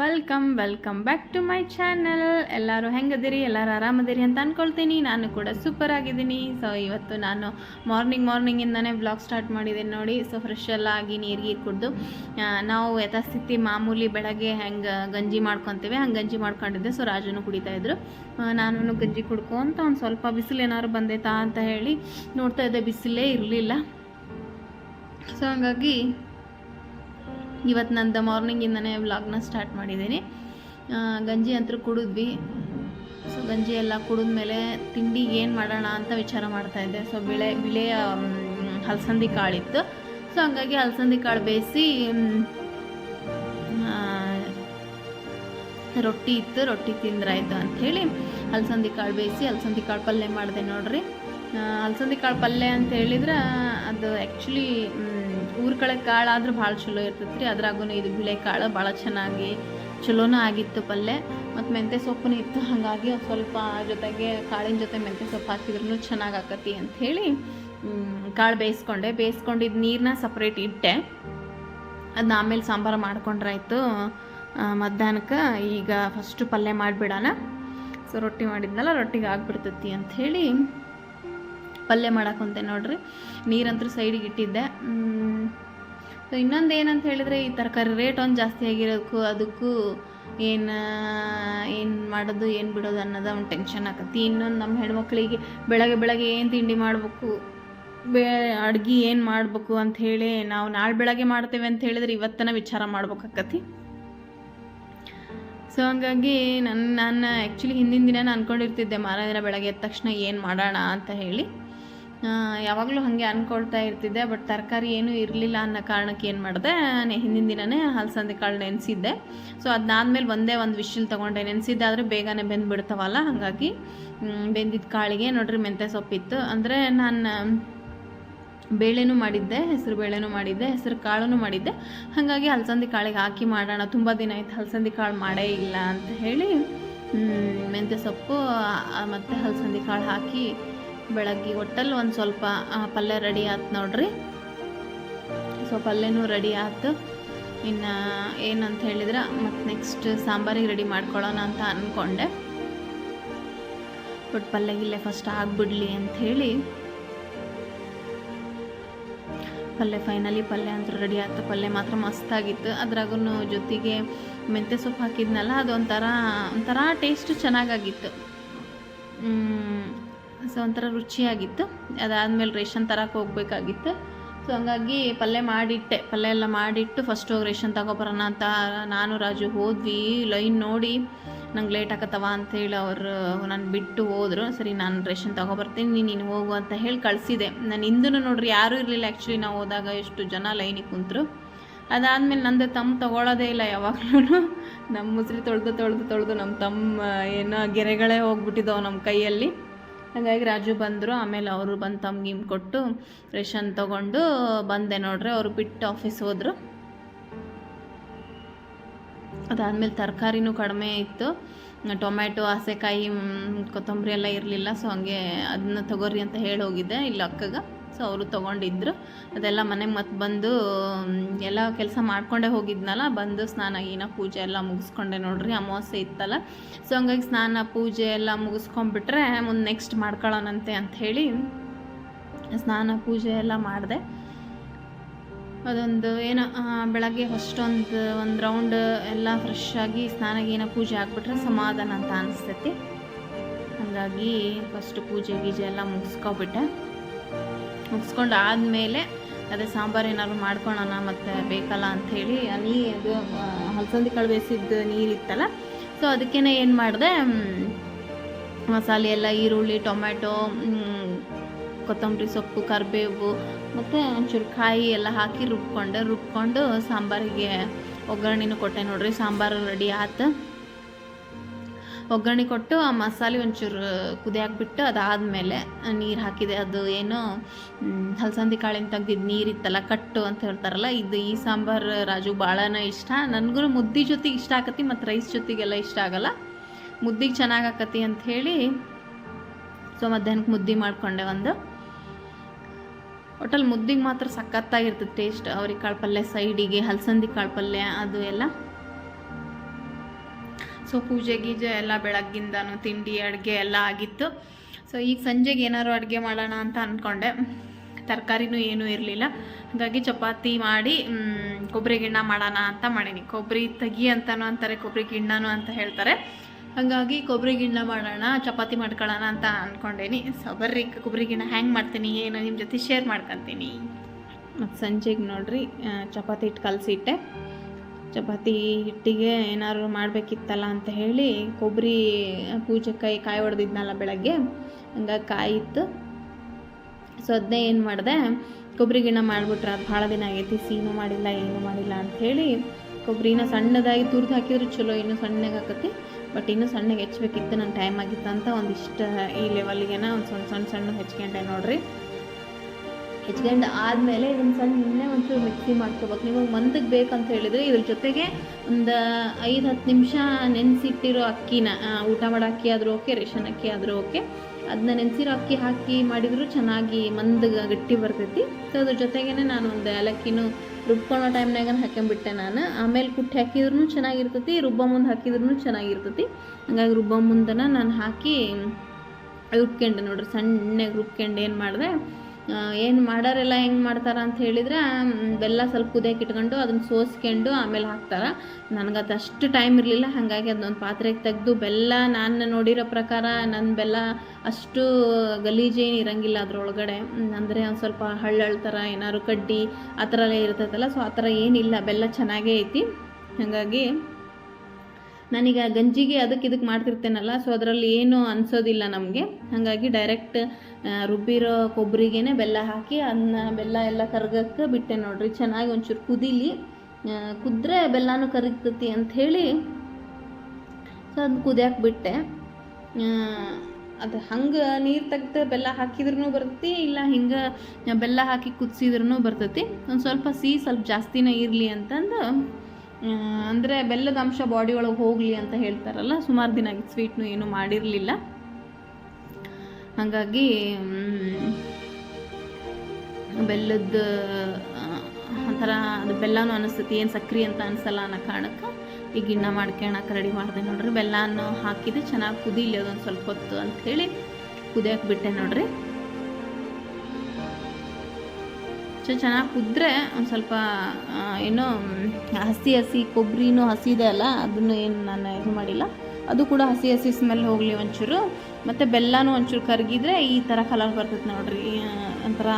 Welcome welcome back to my channel ಎಲ್ಲರೂ ಹೆಂಗದಿರಿ? ಎಲ್ಲರೂ ಆರಾಮದಿರಿ ಅಂತ ಅಂದ್ಕೊಳ್ತೀನಿ ನಾನು ಕೂಡ ಸೂಪರ್ ಆಗಿದ್ದೀನಿ. ಸೊ ಇವತ್ತು ನಾನು ಮಾರ್ನಿಂಗ್ ಮಾರ್ನಿಂಗಿಂದನೇ ಬ್ಲಾಗ್ ಸ್ಟಾರ್ಟ್ ಮಾಡಿದ್ದೀನಿ ನೋಡಿ. ಸೊ ಫ್ರೆಶ್ ಎಲ್ಲ ಆಗಿ ನೀರಿಗೆ ಕುಡಿದು ನಾವು ಯಥಾಸ್ಥಿತಿ ಮಾಮೂಲಿ ಬೆಳಗ್ಗೆ ಹೆಂಗೆ ಗಂಜಿ ಮಾಡ್ಕೊತೀವಿ, ಹಂಗೆ ಗಂಜಿ ಮಾಡ್ಕೊಂಡಿದ್ದೆ. ಸೊ ರಾಜನು ಕುಡಿತಾಯಿದ್ರು ನಾನು ಗಂಜಿ ಕುಡ್ಕೊಂತ ಒಂದು ಸ್ವಲ್ಪ ಬಿಸಿಲು ಏನಾದ್ರು ಬಂದೈತಾ ಅಂತ ಹೇಳಿ ನೋಡ್ತಾ ಇದ್ದೆ. ಬಿಸಿಲೇ ಇರಲಿಲ್ಲ. ಸೊ ಹಂಗಾಗಿ ಇವತ್ತು ನಾನು ದ ಮಾರ್ನಿಂಗಿಂದನೇ ವ್ಲಾಗ್ನ ಸ್ಟಾರ್ಟ್ ಮಾಡಿದ್ದೀನಿ. ಗಂಜಿ ಅಂತೂ ಕುಡಿದ್ವಿ. ಸೊ ಗಂಜಿ ಎಲ್ಲ ಕುಡಿದ್ಮೇಲೆ ತಿಂಡಿ ಏನು ಮಾಡೋಣ ಅಂತ ವಿಚಾರ ಮಾಡ್ತಾ ಇದ್ದೆ. ಸೊ ಬಿಳೆ ಬಿಳೆಯ ಹಲಸಂದಿ ಕಾಳಿತ್ತು. ಸೊ ಹಂಗಾಗಿ ಹಲಸಂದಿ ಕಾಳು ಬೇಯಿಸಿ ರೊಟ್ಟಿ ಇತ್ತು. ರೊಟ್ಟಿ ತಿಂದ್ರಾಯ್ತು ಅಂಥೇಳಿ ಹಲಸಂದಿ ಕಾಳು ಬೇಯಿಸಿ, ಹಲಸಂದಿ ಕಾಳು ಪಲ್ಯ ಮಾಡಿದೆ ನೋಡ್ರಿ. ಹಲಸಂದಿ ಕಾಳು ಪಲ್ಯ ಅಂತ ಹೇಳಿದ್ರೆ ಅದು ಆ್ಯಕ್ಚುಲಿ ಊರ ಕಡೆ ಕಾಳು ಆದ್ರೆ ಭಾಳ ಚಲೋ ಇರ್ತೈತೆ ರೀ ಅದ್ರಾಗೂ ಇದು ಬಿಳೆ ಕಾಳು ಭಾಳ ಚೆನ್ನಾಗಿ ಚಲೋನೂ ಆಗಿತ್ತು ಪಲ್ಯ. ಮತ್ತು ಮೆಂತ್ಯ ಸೊಪ್ಪು ಇತ್ತು. ಹಾಗಾಗಿ ಸ್ವಲ್ಪ ಜೊತೆಗೆ ಕಾಳಿನ ಜೊತೆ ಮೆಂತ್ಯ ಸೊಪ್ಪು ಹಾಕಿದ್ರೂ ಚೆನ್ನಾಗಿ ಆಕತಿ ಅಂಥೇಳಿ ಕಾಳು ಬೇಯಿಸ್ಕೊಂಡೆ. ಬೇಯಿಸ್ಕೊಂಡಿದ್ದು ನೀರನ್ನ ಸಪ್ರೇಟ್ ಇಟ್ಟೆ. ಅದನ್ನ ಆಮೇಲೆ ಸಾಂಬಾರು ಮಾಡ್ಕೊಂಡ್ರಾಯ್ತು. ಮಧ್ಯಾಹ್ನಕ್ಕೆ ಈಗ ಫಸ್ಟು ಪಲ್ಯ ಮಾಡಿಬಿಡೋಣ ಸೊ ರೊಟ್ಟಿ ಮಾಡಿದ್ನಲ್ಲ, ರೊಟ್ಟಿಗೆ ಆಗ್ಬಿಡ್ತತಿ ಅಂಥೇಳಿ ಪಲ್ಯ ಮಾಡಾಕೊಂತೆ ನೋಡ್ರಿ. ನೀರಂತೂ ಸೈಡಿಗೆ ಇಟ್ಟಿದ್ದೆ. ಸೊ ಇನ್ನೊಂದು ಏನಂತ ಹೇಳಿದರೆ ಈ ತರಕಾರಿ ರೇಟ್ ಒಂದು ಜಾಸ್ತಿ ಆಗಿರೋದಕ್ಕೂ ಅದಕ್ಕೂ ಏನು ಏನು ಮಾಡೋದು, ಏನು ಬಿಡೋದು ಅನ್ನೋದು ಒಂದು ಟೆನ್ಷನ್ ಆಕತಿ. ಇನ್ನೊಂದು ನಮ್ಮ ಹೆಣ್ಮಕ್ಳಿಗೆ ಬೆಳಗ್ಗೆ ಬೆಳಗ್ಗೆ ಏನು ತಿಂಡಿ ಮಾಡಬೇಕು, ಬೇ, ಅಡ್ಗೆ ಏನು ಮಾಡಬೇಕು ಅಂತ ಹೇಳಿ ನಾವು ನಾಳೆ ಬೆಳಗ್ಗೆ ಮಾಡ್ತೇವೆ ಅಂತ ಹೇಳಿದ್ರೆ ಇವತ್ತನ ವಿಚಾರ ಮಾಡ್ಬೇಕಾಕತಿ. ಸೊ ಹಂಗಾಗಿ ನನ್ನ ನಾನು ಆ್ಯಕ್ಚುಲಿ ಹಿಂದಿನ ದಿನ ನಾನು ಅನ್ಕೊಂಡಿರ್ತಿದ್ದೆ ಮಾರನೇ ದಿನ ಬೆಳಗ್ಗೆ ಎದ್ದ ತಕ್ಷಣ ಏನು ಮಾಡೋಣ ಅಂತ ಹೇಳಿ. ಯಾವಾಗಲೂ ಹಾಗೆ ಅಂದ್ಕೊಳ್ತಾ ಇರ್ತಿದ್ದೆ ಬಟ್ ತರಕಾರಿ ಏನೂ ಇರಲಿಲ್ಲ ಅನ್ನೋ ಕಾರಣಕ್ಕೆ ಏನು ಮಾಡಿದೆ ಹಿಂದಿನ ದಿನವೇ ಹಲಸಂದೆ ಕಾಳು ನೆನೆಸಿದ್ದೆ. ಸೊ ಮೇಲೆ ಒಂದೇ ಒಂದು ವಿಶಿಲ್ ತೊಗೊಂಡೆ. ನೆನೆಸಿದ್ದಾದರೆ ಬೇಗನೆ ಬೆಂದ್ಬಿಡ್ತಾವಲ್ಲ, ಹಾಗಾಗಿ ಬೆಂದಿದ್ದ ಕಾಳಿಗೆ ನೋಡ್ರಿ ಮೆಂತ್ಯ ಸೊಪ್ಪಿತ್ತು ಅಂದರೆ ನಾನು, ಬೇಳೆನೂ ಮಾಡಿದ್ದೆ, ಹೆಸರು ಬೇಳೆನೂ ಮಾಡಿದ್ದೆ, ಹೆಸರು ಕಾಳೂ ಮಾಡಿದ್ದೆ. ಹಾಗಾಗಿ ಹಲಸಂದಿ ಕಾಳಿಗೆ ಹಾಕಿ ಮಾಡೋಣ, ತುಂಬ ದಿನ ಆಯ್ತು ಹಲಸಂದಿ ಕಾಳು ಮಾಡೇ ಇಲ್ಲ ಅಂತ ಹೇಳಿ ಮೆಂತ್ಯ ಸೊಪ್ಪು ಮತ್ತು ಹಲಸಂದಿ ಕಾಳು ಹಾಕಿ ಬೆಳಗ್ಗೆ ಒಟ್ಟಲ್ಲಿ ಒಂದು ಸ್ವಲ್ಪ ಪಲ್ಯ ರೆಡಿ ಆಯ್ತು ನೋಡ್ರಿ. ಸೊ, ಪಲ್ಯನೂ ರೆಡಿ ಆಯ್ತು ಇನ್ನು ಏನಂತ ಹೇಳಿದ್ರೆ ಮತ್ತು ನೆಕ್ಸ್ಟ್ ಸಾಂಬಾರಿಗೆ ರೆಡಿ ಮಾಡ್ಕೊಳ್ಳೋಣ ಅಂತ ಅಂದ್ಕೊಂಡೆ ಬಟ್ ಪಲ್ಯ ಗಿಲ್ಲೆ ಫಸ್ಟ್ ಆಗಿಬಿಡ್ಲಿ ಅಂಥೇಳಿ ಪಲ್ಯ ಫೈನಲಿ ಪಲ್ಯ ಅಂತೂ ರೆಡಿ ಆಯ್ತು ಪಲ್ಯ ಮಾತ್ರ ಮಸ್ತಾಗಿತ್ತು ಅದ್ರಾಗೂ ಜೊತೆಗೆ ಮೆಂತ್ಯ ಸೊಪ್ಪು ಹಾಕಿದ್ನಲ್ಲ ಅದು ಒಂಥರ ಒಂಥರ ಟೇಸ್ಟ್ ಚೆನ್ನಾಗಾಗಿತ್ತು ಸೊ ಒಂಥರ ರುಚಿಯಾಗಿತ್ತು. ಅದಾದಮೇಲೆ ರೇಷನ್ ತರಕ್ಕೆ ಹೋಗ್ಬೇಕಾಗಿತ್ತು. ಸೊ ಹಂಗಾಗಿ ಪಲ್ಯ ಮಾಡಿಟ್ಟೆ. ಪಲ್ಯ ಎಲ್ಲ ಮಾಡಿಟ್ಟು ಫಸ್ಟ್ ಹೋಗಿ ರೇಷನ್ ತಗೊಬರೋಣ ಅಂತ ನಾನು, ರಾಜು ಹೋದ್ವಿ. ಲೈನ್ ನೋಡಿ ನಂಗೆ ಲೇಟ್ ಆಗತ್ತವ ಅಂತೇಳಿ ಅವರು ನಾನು ಬಿಟ್ಟು ಹೋದರು. ಸರಿ, ನಾನು ರೇಷನ್ ತಗೊಬರ್ತೀನಿ, ನೀನು ಹೋಗು ಅಂತ ಹೇಳಿ ಕಳಿಸಿದೆ. ನಾನು ಹಿಂದೂ ನೋಡ್ರಿ ಯಾರೂ ಇರಲಿಲ್ಲ ಆ್ಯಕ್ಚುಲಿ ನಾವು ಹೋದಾಗ ಎಷ್ಟು ಜನ ಲೈನಿಗೆ ಕುಂತರು. ಅದಾದಮೇಲೆ ನಂದು ತಮ್ಮ ತೊಗೊಳೋದೇ ಇಲ್ಲ ಯಾವಾಗಲೂ ನಮ್ಮ ಮುಸ್ರಿ ತೊಳೆದು ತೊಳೆದು ತೊಳೆದು ನಮ್ಮ ತಮ್ಮ ಏನೋ ಗೆರೆಗಳೇ ಹೋಗ್ಬಿಟ್ಟಿದ್ದವು ನಮ್ಮ ಕೈಯಲ್ಲಿ. ಹಾಗಾಗಿ ರಾಜು ಬಂದರು, ಆಮೇಲೆ ಅವರು ಬಂದು ತಮ್ಗಿಮ್ ಕೊಟ್ಟು ರೇಷನ್ ತೊಗೊಂಡು ಬಂದೆ ನೋಡ್ರಿ, ಅವರು ಬಿಟ್ಟು ಆಫೀಸ್ ಹೋದರು. ಅದಾದಮೇಲೆ ತರಕಾರಿನೂ ಕಡಿಮೆ ಇತ್ತು. ಟೊಮ್ಯಾಟೊ, ಹಸೆಕಾಯಿ ಕೊತ್ತಂಬರಿ ಎಲ್ಲ ಇರಲಿಲ್ಲ, ಸೊ ಹಂಗೆ ಅದನ್ನ ತಗೋರಿ ಅಂತ ಹೇಳಿ ಹೋಗಿದ್ದೆ, ಇಲ್ಲಿ ಅಕ್ಕಗ. ಸೊ ಅವರು ತೊಗೊಂಡಿದ್ರು. ಅದೆಲ್ಲ ಮನೆಗೆ ಮತ್ತೆ ಬಂದು ಎಲ್ಲ ಕೆಲಸ ಮಾಡ್ಕೊಂಡೇ ಹೋಗಿದ್ನಲ್ಲ, ಬಂದು ಸ್ನಾನ ಗೀನ ಪೂಜೆ ಎಲ್ಲ ಮುಗಿಸ್ಕೊಂಡೆ ನೋಡ್ರಿ, ಅಮಾವಾಸ್ಯೆ ಇತ್ತಲ್ಲ. ಸೊ ಹಂಗಾಗಿ ಸ್ನಾನ, ಪೂಜೆ ಎಲ್ಲ ಮುಗಿಸ್ಕೊಂಡ್ಬಿಟ್ರೆ, ಮುಂದೆ ನೆಕ್ಸ್ಟ್ ಮಾಡ್ಕೊಳ್ಳೋಣಂತೆ ಅಂಥೇಳಿ ಸ್ನಾನ, ಪೂಜೆ ಎಲ್ಲ ಮಾಡಿದೆ. ಅದೊಂದು ಏನೋ ಬೆಳಗ್ಗೆ ಅಷ್ಟೊಂದು ಒಂದು ಒಂದು ರೌಂಡ್ ಎಲ್ಲ ಫ್ರೆಶ್ ಆಗಿ ಸ್ನಾನಗೇನ ಪೂಜೆ ಹಾಕ್ಬಿಟ್ರೆ ಸಮಾಧಾನ ಅಂತ ಅನಿಸ್ತೈತಿ. ಹಾಗಾಗಿ ಫಸ್ಟ್ ಪೂಜೆ ಗೀಜೆ ಎಲ್ಲ ಮುಗಿಸ್ಕೊಬಿಟ್ಟೆ. ಮುಗಿಸ್ಕೊಂಡು ಆದಮೇಲೆ ಅದೇ ಸಾಂಬಾರು ಏನಾದ್ರು ಮಾಡ್ಕೊಳ್ಳೋಣ ಮತ್ತು ಬೇಕಲ್ಲ ಅಂಥೇಳಿ ನೀ ಅದು ಹಲಸಂದಿ ಕಾಳು ಬೇಯಿಸಿದ್ದು ನೀರಿತ್ತಲ್ಲ ಸೊ ಅದಕ್ಕೇ ಏನು ಮಾಡಿದೆ ಮಸಾಲೆ ಎಲ್ಲ, ಈರುಳ್ಳಿ, ಟೊಮ್ಯಾಟೊ ಕೊತ್ತಂಬರಿ ಸೊಪ್ಪು, ಕರಿಬೇವು, ಮತ್ತು ಒಂಚೂರು ಕಾಯಿ ಎಲ್ಲ ಹಾಕಿ ರುಬ್ಕೊಂಡೆ. ರುಬ್ಕೊಂಡು ಸಾಂಬಾರಿಗೆ ಒಗ್ಗರಣೆನೂ ಕೊಟ್ಟೆ ನೋಡ್ರಿ, ಸಾಂಬಾರು ರೆಡಿ ಆಯ್ತು ಒಗ್ಗರಣೆ ಕೊಟ್ಟು ಆ ಮಸಾಲೆ ಒಂಚೂರು ಕುದಿಯಾಕ್ಬಿಟ್ಟು ಅದಾದಮೇಲೆ ನೀರು ಹಾಕಿದೆ. ಅದು ಏನು ಹಲಸಂದಿ ಕಾಳಿನ ತೆಗ್ದಿದ್ದು ನೀರಿತ್ತಲ್ಲ ಕಟ್ಟು ಅಂತ ಹೇಳ್ತಾರಲ್ಲ, ಇದು ಈ ಸಾಂಬಾರು ರಾಜು ಭಾಳನೇ ಇಷ್ಟ. ನನಗೂ ಮುದ್ದೆ ಜೊತೆಗೆ ಇಷ್ಟ ಆಕತಿ, ಮತ್ತು ರೈಸ್ ಜೊತೆಗೆಲ್ಲ ಇಷ್ಟ ಆಗಲ್ಲ. ಮುದ್ದಿಗೆ ಚೆನ್ನಾಗಿ ಆಕತಿ ಅಂಥೇಳಿ ಸೊ ಮಧ್ಯಾಹ್ನಕ್ಕೆ ಮುದ್ದೆ ಮಾಡಿಕೊಂಡೆ ಒಂದು. ಒಟ್ಟಲ್ಲಿ ಮುದ್ದಿಗೆ ಮಾತ್ರ ಸಖತ್ತಾಗಿರ್ತದೆ ಟೇಸ್ಟ್ ಅವ್ರಿಗೆ ಕಾಳು ಪಲ್ಯ ಸೈಡಿಗೆ, ಹಲಸಂದಿ ಕಾಳು ಪಲ್ಯ, ಅದು ಎಲ್ಲ. ಸೊ ಪೂಜೆ ಗೀಜೆ ಎಲ್ಲ ಬೆಳಗ್ಗಿಂದನೂ ತಿಂಡಿ, ಅಡುಗೆ ಎಲ್ಲ ಆಗಿತ್ತು. ಸೊ ಈಗ ಸಂಜೆಗೆ ಏನಾದ್ರು ಅಡುಗೆ ಮಾಡೋಣ ಅಂತ ಅಂದ್ಕೊಂಡೆ ತರಕಾರಿನೂ ಏನೂ ಇರಲಿಲ್ಲ. ಹಾಗಾಗಿ ಚಪಾತಿ ಮಾಡಿ ಕೊಬ್ಬರಿ ಗಿಣ್ಣ ಮಾಡೋಣ ಅಂತ ಮಾಡೀನಿ. ಕೊಬ್ಬರಿ ತೆಗಿ ಅಂತನೂ ಅಂತಾರೆ, ಕೊಬ್ಬರಿ ಗಿಣ್ಣನೂ ಅಂತ ಹೇಳ್ತಾರೆ. ಹಾಗಾಗಿ ಕೊಬ್ಬರಿ ಗಿಣ್ಣ ಮಾಡೋಣ, ಚಪಾತಿ ಮಾಡ್ಕೊಳ್ಳೋಣ ಅಂತ ಅಂದ್ಕೊಂಡೇನಿ ಸೊ ಬರ್ರಿ, ಕೊಬ್ಬರಿ ಗಿಣ್ಣ ಹ್ಯಾಂಗೆ ಮಾಡ್ತೀನಿ, ಏನು ನಿಮ್ಮ ಜೊತೆ ಶೇರ್ ಮಾಡ್ಕೊತೀನಿ. ಮತ್ತು ಸಂಜೆಗೆ ನೋಡ್ರಿ ಚಪಾತಿ ಹಿಟ್ಟು ಕಲಸಿಟ್ಟೆ. ಚಪಾತಿ ಹಿಟ್ಟಿಗೆ ಏನಾದ್ರು ಮಾಡಬೇಕಿತ್ತಲ್ಲ ಅಂತ ಹೇಳಿ ಕೊಬ್ಬರಿ ಪೂಜೆ ಕೈ ಕಾಯಿ ಹೊಡೆದಿದ್ನಲ್ಲ ಬೆಳಗ್ಗೆ, ಹಂಗಾಗಿ ಕಾಯಿತ್ತು. ಸೊ ಅದನ್ನೇ ಏನು ಮಾಡಿದೆ, ಕೊಬ್ಬರಿ ಗಿಣ ಮಾಡಿಬಿಟ್ರೆ ಅದು ಭಾಳ ದಿನ ಆಗೈತಿ, ಸೀನು ಮಾಡಿಲ್ಲ, ಏನು ಮಾಡಿಲ್ಲ ಅಂಥೇಳಿ ಕೊಬ್ಬರಿನ ಸಣ್ಣದಾಗಿ ತುರ್ದು ಹಾಕಿದ್ರೆ ಚಲೋ, ಇನ್ನೂ ಸಣ್ಣಗೆ ಹಾಕತಿ ಬಟ್ ಇನ್ನೂ ಸಣ್ಣಗೆ ಹೆಚ್ಬೇಕಿತ್ತು ನನ್ನ ಟೈಮ್ ಆಗಿತ್ತು ಅಂತ ಒಂದಿಷ್ಟು ಈ ಲೆವೆಲ್ಗೆನ ಒಂದು ಸಣ್ಣ ಸಣ್ಣ ಸಣ್ಣ ಹೆಚ್ಕೊಂಡೆ ನೋಡ್ರಿ. ಹೆಚ್ಕೊಂಡು ಆದಮೇಲೆ ಇದನ್ನು ಸಣ್ಣ ಒಂಚೂರು ಮಿಕ್ಸಿ ಮಾಡ್ಕೋಬೇಕು. ನಿಮಗೆ ಮಂದಕ್ಕೆ ಬೇಕಂತ ಹೇಳಿದರೆ ಇದ್ರ ಜೊತೆಗೆ ಒಂದು ಐದು, ಹತ್ತು ನಿಮಿಷ ನೆನೆಸಿಟ್ಟಿರೋ ಅಕ್ಕಿನ ಊಟ ಮಾಡೋ ಅಕ್ಕಿ ಆದರೂ ಓಕೆ, ರೇಷನ್ ಅಕ್ಕಿ ಆದರೂ ಓಕೆ. ಅದನ್ನ ನೆನೆಸಿರೋ ಅಕ್ಕಿ ಹಾಕಿ ಮಾಡಿದರೂ ಚೆನ್ನಾಗಿ ಮಂದಗೆ ಗಟ್ಟಿ ಬರ್ತೈತಿ. ಸೊ ಅದ್ರ ಜೊತೆಗೇ ನಾನು ಒಂದು ಏಲಕ್ಕಿನೂ ರುಬ್ಕೊಳ್ಳೋ ಟೈಮ್ನಾಗ ಹಾಕೊಂಬಿಟ್ಟೆ ನಾನು. ಆಮೇಲೆ ಕುಟ್ಟಿ ಹಾಕಿದ್ರೂ ಚೆನ್ನಾಗಿರ್ತೈತಿ, ರುಬ್ಬ ಮುಂದೆ ಹಾಕಿದ್ರೂ ಚೆನ್ನಾಗಿರ್ತೈತಿ. ಹಂಗಾಗಿ ರುಬ್ಬ ಮುಂದನ ನಾನು ಹಾಕಿ, ರುಬ್ಕೊಂಡೆ ನೋಡ್ರಿ, ಸಣ್ಣಗೆ ರುಬ್ಕೊಂಡು ಏನು ಮಾಡಿದೆ ಏನು ಮಾಡೋರೆಲ್ಲ ಹೆಂಗೆ ಮಾಡ್ತಾರೆ ಅಂತ ಹೇಳಿದ್ರೆ ಬೆಲ್ಲ ಸ್ವಲ್ಪ ಕುದಿಯಕ್ಕೆ ಇಟ್ಕೊಂಡು ಅದನ್ನ ಸೋಸ್ಕೊಂಡು ಆಮೇಲೆ ಹಾಕ್ತಾರೆ. ನನಗೆ ಅದು ಅಷ್ಟು ಟೈಮ್ ಇರಲಿಲ್ಲ, ಹಾಗಾಗಿ ಅದನ್ನೊಂದು ಪಾತ್ರೆಗೆ ತೆಗೆದು ಬೆಲ್ಲ ನಾನು ನೋಡಿರೋ ಪ್ರಕಾರ ನನ್ನ ಬೆಲ್ಲ ಅಷ್ಟು ಗಲೀಜೇನು ಇರಂಗಿಲ್ಲ ಅದ್ರೊಳಗಡೆ. ಅಂದರೆ ಒಂದು ಸ್ವಲ್ಪ ಹಳ್ಳಳ್ ಥರ ಏನಾದ್ರು ಕಡ್ಡಿ ಆ ಥರ ಎಲ್ಲ ಇರ್ತೈತಲ್ಲ, ಸೊ ಆ ಥರ ಏನಿಲ್ಲ, ಬೆಲ್ಲ ಚೆನ್ನಾಗೇ ಐತಿ. ಹಾಗಾಗಿ ನಾನೀಗ ಗಂಜಿಗೆ ಅದಕ್ಕೆ ಇದಕ್ಕೆ ಮಾಡ್ತಿರ್ತೇನಲ್ಲ ಸೊ ಅದರಲ್ಲಿ ಏನು ಅನಿಸೋದಿಲ್ಲ ನಮಗೆ. ಹಾಗಾಗಿ ಡೈರೆಕ್ಟ್ ರುಬ್ಬಿರೋ ಕೊಬ್ಬರಿಗೇನೆ ಬೆಲ್ಲ ಹಾಕಿ ಅದನ್ನ ಬೆಲ್ಲ ಎಲ್ಲ ಕರ್ಗಕ್ಕೆ ಬಿಟ್ಟೆ ನೋಡಿರಿ. ಚೆನ್ನಾಗಿ ಒಂಚೂರು ಕುದೀಲಿ ಕುದ್ರೆ ಬೆಲ್ಲನೂ ಕರಗ್ತತಿ ಅಂಥೇಳಿ ಸೊ ಅದನ್ನ ಕುದಿಯಕ್ಕೆ ಬಿಟ್ಟೆ. ಅದು ಹಂಗೆ ನೀರು ತೆಗ್ದು ಬೆಲ್ಲ ಹಾಕಿದ್ರೂ ಬರ್ತೈತಿ, ಇಲ್ಲ ಹಿಂಗೆ ಬೆಲ್ಲ ಹಾಕಿ ಕುದಿಸಿದ್ರೂ ಬರ್ತೈತಿ. ಒಂದು ಸ್ವಲ್ಪ ಸಿಹಿ ಸ್ವಲ್ಪ ಜಾಸ್ತಿನೇ ಇರಲಿ ಅಂತಂದು ಅಂದರೆ ಬೆಲ್ಲದ ಅಂಶ ಬಾಡಿ ಒಳಗೆ ಹೋಗಲಿ ಅಂತ ಹೇಳ್ತಾರಲ್ಲ, ಸುಮಾರು ದಿನ ಆಗಿತ್ತು ಸ್ವೀಟ್ನು ಏನೂ ಮಾಡಿರಲಿಲ್ಲ. ಹಾಗಾಗಿ ಬೆಲ್ಲದ ಒಂಥರ ಅದು ಬೆಲ್ಲನೂ ಅನಿಸ್ತೈತಿ, ಏನು ಸಕ್ರೆ ಅಂತ ಅನಿಸಲ್ಲ ಅನ್ನೋ ಕಾರಣಕ್ಕೆ ಈಗ ಗಿಣ್ಣ ಮಾಡ್ಕೊಳಕ್ಕೆ ರೆಡಿ ಮಾಡಿದೆ ನೋಡ್ರಿ, ಬೆಲ್ಲನೂ ಹಾಕಿದೆ, ಚೆನ್ನಾಗಿ ಕುದಿಲಿ ಅದೊಂದು ಸ್ವಲ್ಪ ಹೊತ್ತು ಅಂಥೇಳಿ ಕುದಿಯಕ್ಕೆ ಬಿಟ್ಟೆ ನೋಡ್ರಿ. ಸೊ ಚೆನ್ನಾಗಿ ಕುದ್ರೆ ಒಂದು ಸ್ವಲ್ಪ ಏನು, ಹಸಿ ಹಸಿ ಕೊಬ್ಬರಿನೂ ಹಸಿ ಇದೆ ಅಲ್ಲ, ಅದನ್ನು ಏನು ನಾನು ಇದು ಮಾಡಿಲ್ಲ. ಅದು ಕೂಡ ಹಸಿ ಹಸಿ ಸ್ಮೆಲ್ ಹೋಗಲಿ ಒಂಚೂರು. ಮತ್ತು ಬೆಲ್ಲನೂ ಒಂಚೂರು ಕರಗಿದ್ರೆ ಈ ಥರ ಕಲರ್ ಬರ್ತೈತೆ ನೋಡ್ರಿ. ಒಂಥರ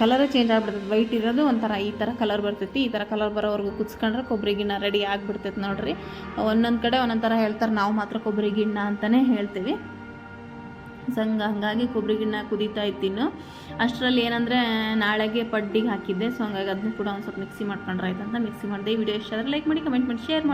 ಕಲರೇ ಚೇಂಜ್ ಆಗಿಬಿಡ್ತೈತೆ. ವೈಟ್ ಇರೋದು ಒಂಥರ ಈ ಥರ ಕಲರ್ ಬರ್ತೈತಿ. ಈ ಥರ ಕಲರ್ ಬರೋವರೆಗೂ ಕುದಿಸ್ಕೊಂಡ್ರೆ ಕೊಬ್ಬರಿ ಗಿಣ್ಣ ರೆಡಿ ಆಗಿಬಿಡ್ತೈತೆ ನೋಡ್ರಿ. ಒಂದೊಂದು ಕಡೆ ಒಂದೊಂದು ಥರ ಹೇಳ್ತಾರೆ, ನಾವು ಮಾತ್ರ ಕೊಬ್ಬರಿ ಗಿಣ್ಣ ಅಂತಲೇ ಹೇಳ್ತೀವಿ. ಸಂಗ ಹಾಗಾಗಿ ಕೊಬ್ಬರಿ ಗಿಣ್ಣ ಕುದೀತಾ ಇತ್ತಿನ್ನು ಅಷ್ಟರಲ್ಲಿ ಏನಂದರೆ ನಾಳೆಗೆ ಪಡ್ಡಿಗೆ ಹಾಕಿದ್ದೆ. ಸೊ ಹಂಗಾಗಿ ಅದನ್ನು ಕೂಡ ಒಂದು ಸ್ವಲ್ಪ ಮಿಕ್ಸಿ ಮಾಡ್ಕೊಂಡ್ರೆ ಆಯ್ತು ಅಂತ ಮಿಕ್ಸಿ ಮಾಡಿದೆ. ಈ ವಿಡಿಯೋ ಇಷ್ಟ ಆದರೆ ಲೈಕ್ ಮಾಡಿ ಕಮೆಂಟ್ ಮಾಡಿ ಶೇರ್ ಮಾಡಿ.